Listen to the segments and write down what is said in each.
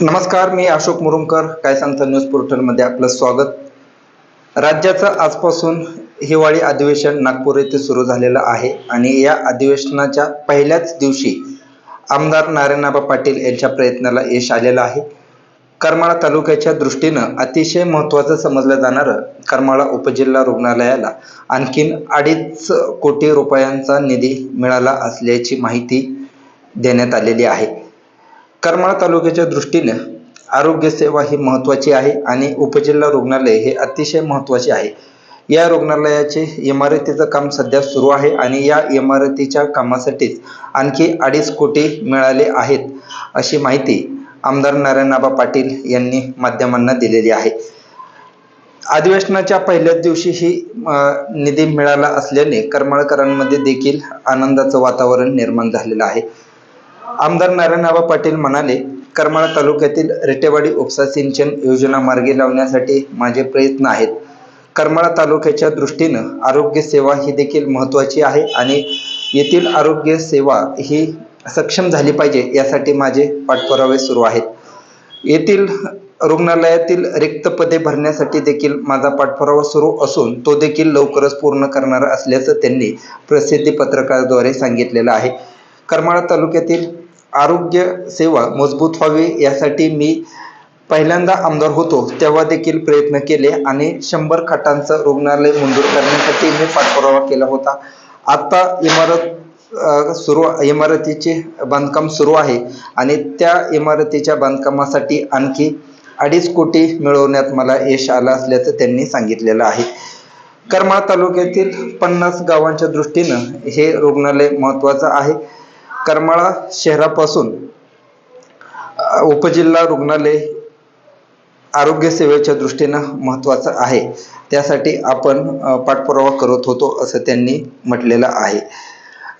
नमस्कार मी अशोक मुरुमकर काय सांगता न्यूज पोर्टलमध्ये आपलं स्वागत. राज्याचं आजपासून हिवाळी अधिवेशन नागपूर येथे सुरू झालेलं आहे आणि या अधिवेशनाच्या पहिल्याच दिवशी आमदार नारायणबाबा पाटील यांच्या प्रयत्नाला यश आलेलं आहे. करमाळा तालुक्याच्या दृष्टीनं अतिशय महत्त्वाचं समजलं जाणारं करमाळा उपजिल्हा रुग्णालयाला आणखीन अडीच कोटी रुपयांचा निधी मिळाला असल्याची माहिती देण्यात आलेली आहे. करमाळा तालुक्याच्या दृष्टीने आरोग्य सेवा ही महत्त्वाची आहे आणि उपजिल्हा रुग्णालय हे अतिशय महत्त्वाचे आहे. या रुग्णालयाचे इमारतीचं काम सध्या सुरू आहे आणि या इमारतीच्या कामासाठीच आणखी अडीच कोटी मिळाले आहेत अशी माहिती आमदार नारायणआबा पाटील यांनी माध्यमांना दिलेली आहे. अधिवेशनाच्या पहिल्याच दिवशी ही निधी मिळाला असल्याने करमाळकरांमध्ये देखील आनंदाचं वातावरण निर्माण झालेलं आहे. आमदार नारायणआबा पाटील म्हणाले करमाळा तालुक्यातील रेटेवाडी उपसा सिंचन योजना मार्गी लावण्यासाठी माझे प्रयत्न आहेत. करमाळा तालुक्याच्या दृष्टीनं आरोग्य सेवा ही देखील महत्त्वाची आहे आणि येथील आरोग्य सेवा ही सक्षम झाली पाहिजे यासाठी माझे पाठपुरावे सुरू आहेत. येथील रुग्णालयातील रिक्त पदे भरण्यासाठी देखील माझा पाठपुरावा सुरू असून तो देखील लवकरच पूर्ण करणार असल्याचं त्यांनी प्रसिद्धी पत्रकाद्वारे सांगितलेलं आहे. करमाळा तालुक्यातील आरोग्य सेवा मजबूत व्हावी यासाठी मी पहिल्यांदा आमदार होतो तेव्हा देखील प्रयत्न केले आणि शंभर खाटांचं रुग्णालय मंजूर करण्यासाठी मी पाठपुरावा केला होता. आता इमारत सुरू इमारतीचे बांधकाम सुरू आहे आणि त्या इमारतीच्या बांधकामासाठी आणखी अडीच कोटी मिळवण्यात मला यश आलं असल्याचं त्यांनी सांगितलेलं आहे. करमाळ तालुक्यातील पन्नास गावांच्या दृष्टीनं हे रुग्णालय महत्त्वाचं आहे. करमाळा शहरापासून उपजिल्हा रुग्णालय आरोग्य सेवेच्या दृष्टीनं महत्त्वाचं आहे. त्यासाठी आपण पाठपुरावा करत होतो असं त्यांनी म्हटलेलं आहे.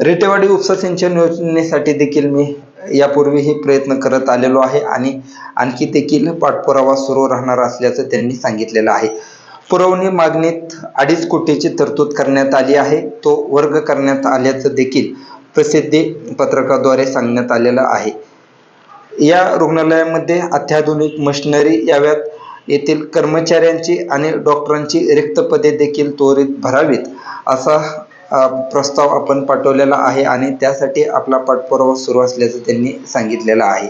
रेटेवाडी उपसा सिंचन योजनेसाठी देखील मी यापूर्वीही प्रयत्न करत आलेलो आहे आणि आणखी देखील पाठपुरावा सुरू राहणार असल्याचं त्यांनी सांगितलेलं आहे. पुरवणी मागणीत अडीच कोटीची तरतूद करण्यात आली आहे. तो वर्ग करण्यात आल्याचं देखील प्रसिद्धी पत्रकाद्वारे सांगण्यात आलेलं आहे. या रुग्णालयामध्ये अत्याधुनिक मशिनरी याव्यात. येथील कर्मचाऱ्यांची आणि डॉक्टरांची रिक्त पदे देखील त्वरित भरावीत असा प्रस्ताव आपण पाठवलेला आहे आणि त्यासाठी आपला पाठपुरावा सुरू असल्याचं त्यांनी सांगितलेलं आहे.